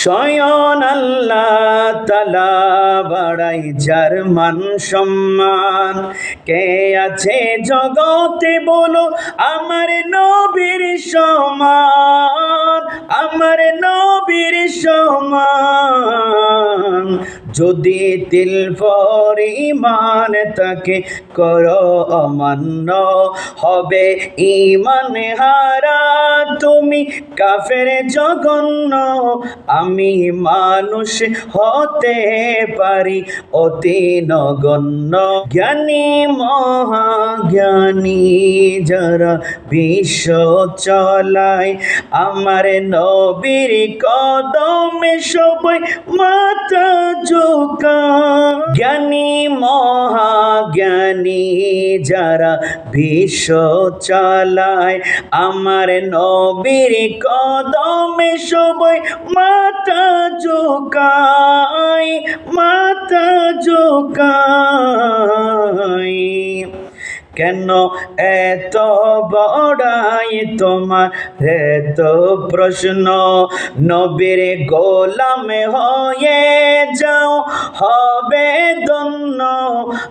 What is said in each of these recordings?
স্বয়ন আল্লাহ তালা বড়াই যার মান সম্মান। কে আছে জগতে বলো, আমার নবীর সমান, আমার নবীর সমান। যদি তিল পরিমাণ তাকে করো অমান্য, হবে ইমান হারা। তুমি কাফের জঘন্য, আমি মানুষ হতে পারি অতি নগণ্য। জ্ঞানী মহাজ্ঞানী যারা বিশ্ব চলায়, আমার নবীর কদমে সবাই মাথা ঝোকা জ্ঞানী মহাজ্ঞানী যারা বিশ্ব চালায় আমার নবীর কদমে সবাই মাথা জোকায় মাথা ঝোকায় কেন এত বড়াই তোমার? এত প্রশ্ন। নবীর গোলামে হয়ে যাও দন্য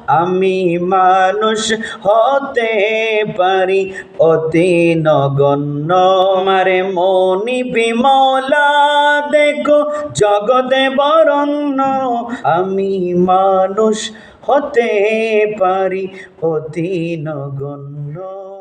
আমি মানুষ হতে পারি, অতি নগণ্য। মারে মনি বিমলা, দেখো জগতে বরণ্য। আমি মানুষ হতে পারি, অতি নগণ্য।